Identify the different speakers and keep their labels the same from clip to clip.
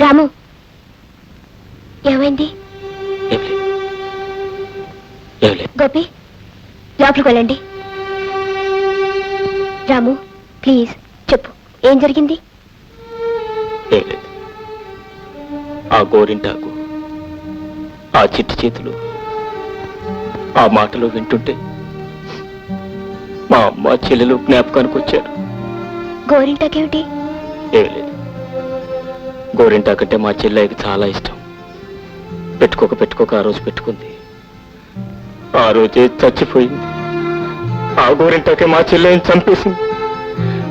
Speaker 1: రాము. ఏమైంది? గోపి లోపలికి వెళ్ళండి. రాము ప్లీజ్ చెప్పు. ఏం జరిగింది?
Speaker 2: ఆ గోరింటాకు ఆ చిట్టి చేతులు ఆ మాటలు వింటుంటే మా అమ్మ చెల్లెలు జ్ఞాపకానికి వచ్చారు.
Speaker 1: గోరింటాకేమిటి?
Speaker 2: ఏం లేదు. గోరింటాకంటే మా చెల్లెకి చాలా ఇష్టం. పెట్టుకోక పెట్టుకోక ఆ రోజు పెట్టుకుంది. ఆ రోజే చచ్చిపోయింది. ఆ గోరింటాకే మా చెల్లెని చంపేసింది?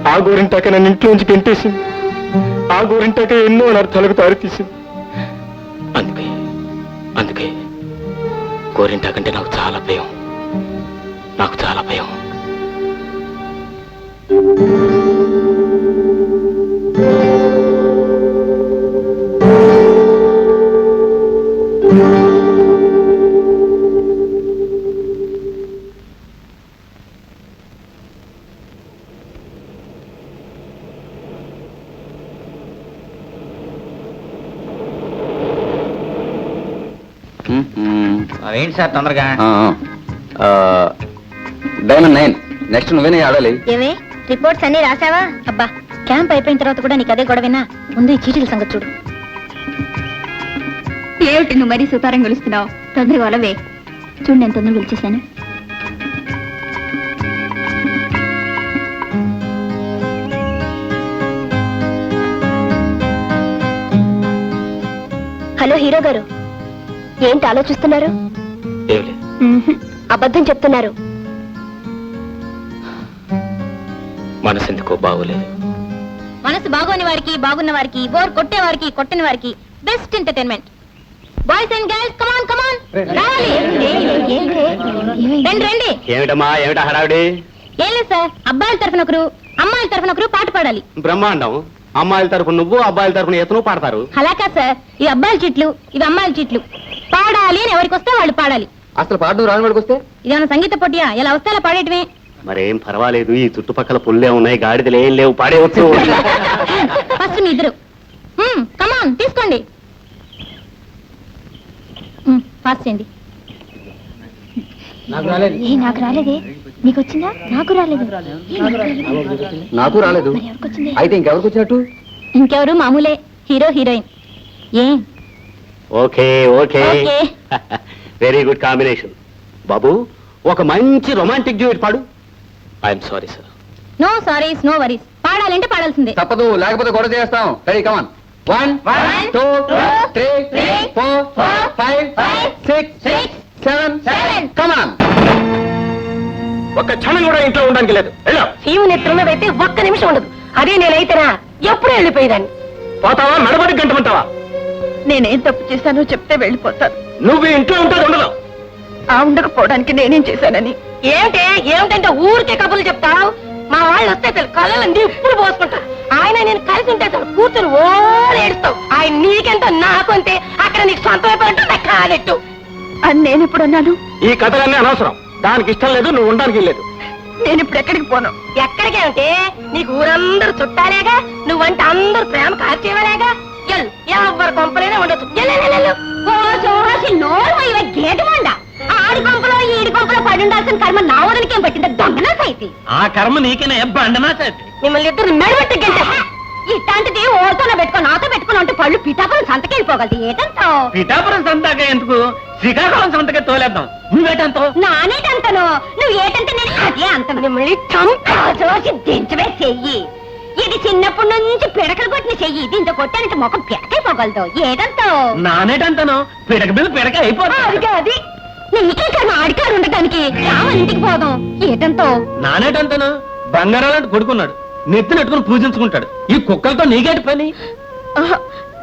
Speaker 2: ఆ గోరింటాకే నన్ను ఇంట్లోంచి గెంటేసింది ఆ గోరింటాకే ఎన్నో అనర్థాలకు దారితీసింది. అందుకే అందుకే గోరింటాకంటే నాకు చాలా భయం. నాకు చాలా భయం.
Speaker 3: ఏంటి సార్ తొందరగా?
Speaker 4: Diamond nine. నెక్స్ట్ నువ్వేనే ఆడాలి?
Speaker 1: ఏమే రిపోర్ట్స్ అన్ని రాసావా? అబ్బా క్యాంప్ అయిపోయిన తర్వాత కూడా నీకు అదే గొడవేనా ముందు ఈ చీటీల సంగతి చూడు.
Speaker 5: ఏమిటి నువ్వు మరీ సుతారం గెలుస్తున్నావు? తొందరగా వలవే చూడు నేను తొందరగా గెలిచేశాను.
Speaker 1: హలో హీరో గారు. ఏంటి ఆలోచిస్తున్నారు. అబద్ధం చెప్తున్నారు.
Speaker 2: మనసు ఎందుకో బాగోలేదు.
Speaker 1: మనసు బాగోని వారికి బాగున్న వారికి బోర్ కొట్టే వారికి కొట్టని వారికి best entertainment boys and girls come on come on రండి. రండి
Speaker 4: ఏమిటమ్మా ఏమిటా హడావిడి?
Speaker 1: ఏం లేదు సార్ అబ్బాయిల తరఫున ఒకరు అమ్మాయిల తరఫున ఒకరు పాట పాడాలి.
Speaker 4: బ్రహ్మాండం. అమ్మాయిల తరపున నువ్వు అబ్బాయిల తరపున ఎతను పాడతారు.
Speaker 1: అలాకా సార్ ఇవి అబ్బాయిల చిట్లు ఇవి అమ్మాయిల చిట్లు. పాడాలి అని ఎవరికి వస్తే వాళ్ళు పాడాలి.
Speaker 4: అసలు పాడు రాని వాడికి వస్తే?
Speaker 1: ఇదేమన్నా సంగీత పోటీయా? ఎలా వస్తే అలా పాడేయటమే.
Speaker 4: మరేం పర్వాలేదు ఈ చుట్టుపక్కల పుల్లే ఉన్నాయి గాడిదలు ఏం లేవు పాడేవచ్చు
Speaker 1: ఫస్ట్ మీ ఇద్దరు. కమాన్ తీసుకోండి. ఫాస్ట్ చేయండి. ఏ నాకు రాలేదే? నీకు వచ్చిందా? నాకు రాలేదు. ఏ, నాకు రాలేదు.
Speaker 4: నాకు రాలేదు.
Speaker 1: మరి ఎవరికి వచ్చింది?
Speaker 4: అయితే ఇంకెవరికి వచ్చినట్టు?
Speaker 1: ఇంకెవరు? మామూలే. Hero heroine. ఏ?
Speaker 4: Okay okay.
Speaker 1: Okay.
Speaker 4: Very good combination బాబు ఒక మంచి రొమాంటిక్ డ్యూట్ పాడు.
Speaker 2: I'm sorry sir
Speaker 1: no sorries no worries పాడాలంటే పాడాల్సిందే.
Speaker 4: తప్పదు లేకపోతే గొడవ చేస్తాం. Ready come on one
Speaker 1: One,
Speaker 4: two
Speaker 1: two,
Speaker 4: three four five six seven. Come on
Speaker 2: ఒక్క క్షణం కూడా ఇంట్లో ఉండడానికి లేదు. వెళ్ళు.
Speaker 1: శివుని ఎత్తున్నదైతే ఒక్క నిమిషం ఉండదు. అదే నేనైతేనా? ఎప్పుడూ వెళ్ళిపోయేదాన్ని.
Speaker 2: పోతావా? మెడబడి గంటమంటావా?
Speaker 5: నేనేం తప్పు చేశానో చెప్తే వెళ్ళిపోతాను.
Speaker 2: నువ్వు ఇంట్లో ఉంటుంది ఉండదు
Speaker 5: ఆ ఉండకపోవడానికి నేనేం చేశానని.
Speaker 1: ఏమిటే? ఏమిటంటే ఊరికే కబుర్లు చెప్తావు? మా వాళ్ళు వస్తే అసలు కళ్ళని ఇప్పుడు పోసుకుంటారు. ఆయన నేను కలిసి ఉంటే అసలు కూతురు ఓ ఏడుస్తావు. ఆయన నీకెంత నాకు అంతే. అక్కడ నీకు సొంతం అయిపోయినట్టు కాదెట్టు.
Speaker 5: అని నేను ఇప్పుడు అన్నాను?
Speaker 2: ఈ కథలన్నీ అనవసరం. దానికి ఇష్టం లేదు నువ్వు ఉండడానికి లేదు.
Speaker 5: నేను ఇప్పుడు ఎక్కడికి పోను?
Speaker 1: ఎక్కడికి అంటే నీకు ఊరందరూ చుట్టాలేగా? నువ్వంటే అందరూ ప్రేమ కార్చేవాలేగా? ఎల్ ఎవరు కొంపలైనా సోసి నోరు గేటు మండ ఆడి కొంపలో ఈడి కొంపలో పడి ఉండాల్సిన కర్మ నా వదలకేం పట్టింది? దొంగన సైతి
Speaker 3: ఆ కర్మ నీకేనే బండనా చేతి
Speaker 1: మిమ్మల్ని ఇద్దరు మెడబెట్టి గంట. ఇట్లాంటిది ఓతోన పెట్టుకో నాతో పెట్టుకుని ఉంటే పళ్ళు పిఠాపురం సంతకెళ్ళిపోగలదు ఏటంతో?
Speaker 3: పిఠాపురం సంతక ఎందుకు? శ్రీకాకుళం సంతకే తోలేద్దాం. నువ్వేటంతో?
Speaker 1: నానేటంతను? నువ్వు ఏటంటే నేను అదే అంత. మిమ్మల్ని చంపి దించవే చెయ్యి. ఇది చిన్నప్పటి నుంచి పిడకలు కొట్టిన చెయ్యి. దీంతో కొట్టానంటే ముఖం పిడకైపోగలదు ఏదంతో?
Speaker 3: నానేటంతను? పిడక మీద పిడక అయిపోతా
Speaker 1: అదిగా అది. నీకే కదా ఆడికాడు ఉండటానికి. ఇంటికి పోదాం. ఏటంతో
Speaker 3: నానేటంతను? బంగారాలంటే కొడుకున్నాడు. నెత్తి నెట్టుకుని పూజించుకుంటాడు. ఈ కుక్కలతో నీకేటి పని?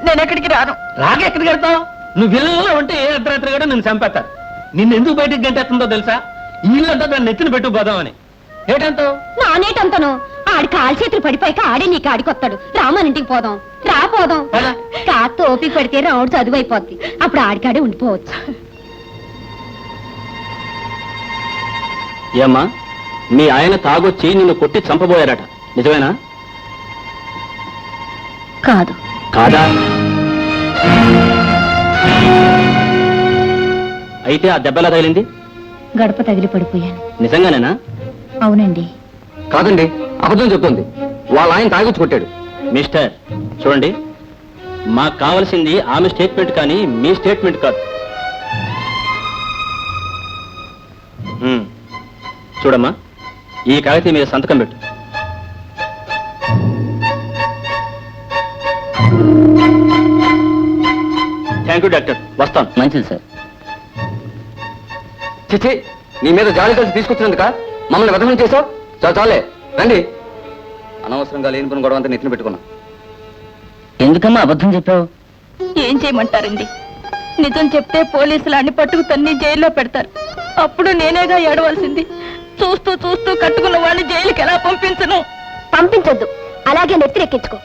Speaker 5: నేను ఎక్కడికి రాను.
Speaker 3: రాక ఎక్కడికి వెళ్తావు? నువ్వు ఇళ్ళలో ఉంటే ఏ అర్ధరాత్రి కూడా నిన్ను చంపేస్తారు. నిన్ను ఎందుకు బయటికి గంటేస్తుందో తెలుసా? ఇల్లంతా దాన్ని నెత్తిన పెట్టు పోదామని. ఏటంతో?
Speaker 1: నానేటంతను? ఆడి కాలు చేతులు పడిపోయాక ఆడే నీకు ఆడికొస్తాడు. రామని ఇంటికి పోదాం. రా పోదాం. కాస్త ఓపిక పడితే రావుడు చదువు అయిపోద్ది అప్పుడు ఆడికాడే ఉండిపోవచ్చు.
Speaker 2: ఏమ్మా మీ ఆయన తాగొచ్చి నిన్ను కొట్టి చంపబోయారట. నిజమేనా?
Speaker 1: కాదు.
Speaker 2: కాదా?
Speaker 6: అయితే ఆ దెబ్బ ఎలా తగిలింది?
Speaker 7: గడప తగిలి పడిపోయాను.
Speaker 6: నిజంగానేనా?
Speaker 7: అవునండి.
Speaker 2: కాదండి. అబద్ధం చెప్తుంది. వాళ్ళ ఆయన తాగొచ్చి కొట్టాడు.
Speaker 6: మిస్టర్ చూడండి. మాకు కావాల్సింది ఆమె స్టేట్మెంట్ కానీ మీ స్టేట్మెంట్ కాదు. హ్మ్. చూడమ్మా ఈ కాగితం మీద సంతకం పెట్టు. Thank you doctor. వస్తాను. మంచిది సార్.
Speaker 2: చిచి నీ మీద జాలి కలిసి తీసుకొచ్చినందుక మమ్మల్ని వ్యధనం చేసావు చాలా చాలే. రండి. అనవసరంగా లేని పని గొడవ అంతా నెత్తిన పెట్టుకున్నా.
Speaker 6: ఎందుకమ్మా అబద్ధం చెప్పావు?
Speaker 8: ఏం చేయమంటారండి? నిజం చెప్తే పోలీసులు అన్ని పట్టుకు తన్ని జైల్లో పెడతారు. అప్పుడు నేనేగా ఏడవలసింది? చూస్తూ చూస్తూ కట్టుకున్న వాడిని జైలుకి ఎలా పంపించను?
Speaker 9: పంపించొద్దు. అలాగే నెత్తిరెక్కించుకో.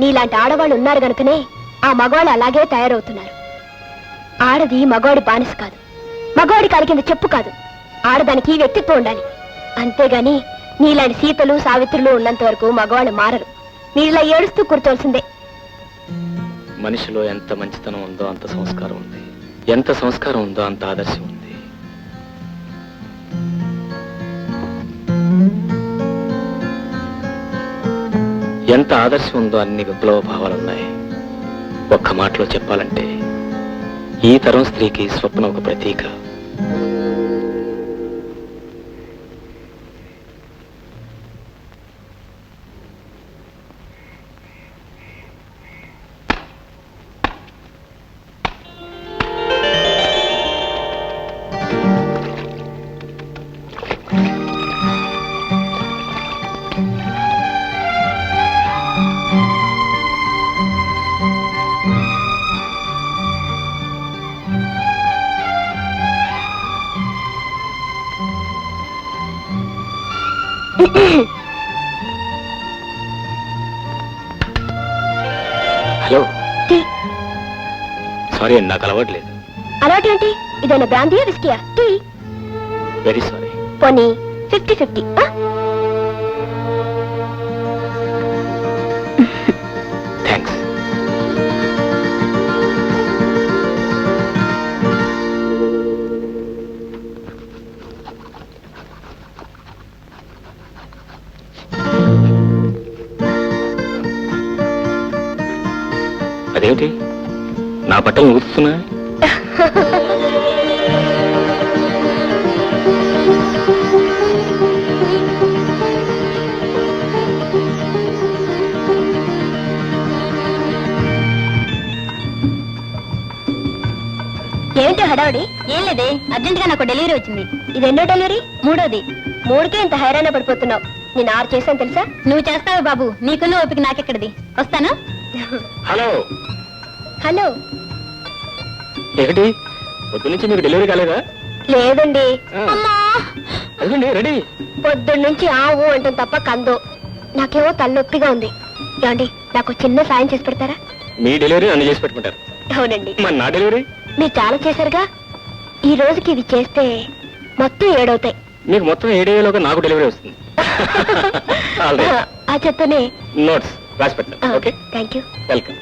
Speaker 9: నీలాంటి ఆడవాళ్ళు ఉన్నారు గనుకనే ఆ మగవాళ్ళు అలాగే తయారవుతున్నారు. ఆడది మగవాడి బానిస కాదు. మగవాడి కాలి కింద చెప్పు కాదు. ఆడదానికి వ్యక్తిత్వం ఉండాలి. అంతేగాని నీలాంటి సీతలు సావిత్రులు ఉన్నంత వరకు మగవాళ్ళు మారరు. నీలా ఏడుస్తూ కూర్చోవలసిందే.
Speaker 2: మనిషిలో ఎంత మంచితనం ఉందో అంత సంస్కారం ఉంది. ఎంత సంస్కారం ఉందో అంత ఆదర్శం ఉంది. ఎంత ఆదర్శం ఉందో అన్ని విప్లవ భావాలున్నాయి ఒక్క మాటలో చెప్పాలంటే ఈ తరం స్త్రీకి స్వప్నం ఒక ప్రతీక. హలో.
Speaker 9: టీ
Speaker 2: సారీ అండి నాకు అలవాట్లేదు
Speaker 9: అలాంటి ఏంటి? ఇదైనా బ్రాందీయా విస్కియా? టీ?
Speaker 2: Very sorry.
Speaker 9: పోనీ ఫిఫ్టీ ఫిఫ్టీ
Speaker 2: అదేమిటి? నా బట్టలు ఊరుస్తున్నా
Speaker 9: ఏంటి హడావుడి?
Speaker 7: ఏం లేదే అర్జెంట్గా నాకు డెలివరీ వచ్చింది.
Speaker 9: ఇది ఎన్నో డెలివరీ?
Speaker 7: మూడోది.
Speaker 9: మూడుకే ఇంత హైరాణ పడిపోతున్నావు. నేను ఆరు చేశాను తెలుసా?
Speaker 7: నువ్వు చేస్తావు బాబు. నీకున్న ఓపిక నాకెక్కడిది? వస్తాను?
Speaker 2: హలో.
Speaker 9: హలో.
Speaker 2: ఏమిటి? పొద్దు నుంచి మీకు డెలివరీ కాలేదా?
Speaker 9: లేదండి.
Speaker 2: అదిగోండి రెడీ.
Speaker 9: పొద్దున్న నుంచి ఆ ఊ అంటాం తప్ప కందో. నాకేమో తలనొప్పిగా ఉంది. ఏమండి నాకు చిన్న సాయం చేసి పెడతారా?
Speaker 2: మీ డెలివరీ నన్ను చేసి పెట్టుకుంటారు.
Speaker 9: అవునండి.
Speaker 2: మరి నా డెలివరీ?
Speaker 9: మీరు చాలా చేశారుగా. ఈ రోజుకి ఇది చేస్తే మొత్తం ఏడవుతాయి.
Speaker 2: మీకు మొత్తం ఏడేలోగా నాకు డెలివరీ వస్తుంది.
Speaker 9: ఆ చెత్తనే.
Speaker 2: నోట్స్ రాసి పెట్టాను ఓకే
Speaker 9: థ్యాంక్ యూ
Speaker 2: వెల్కమ్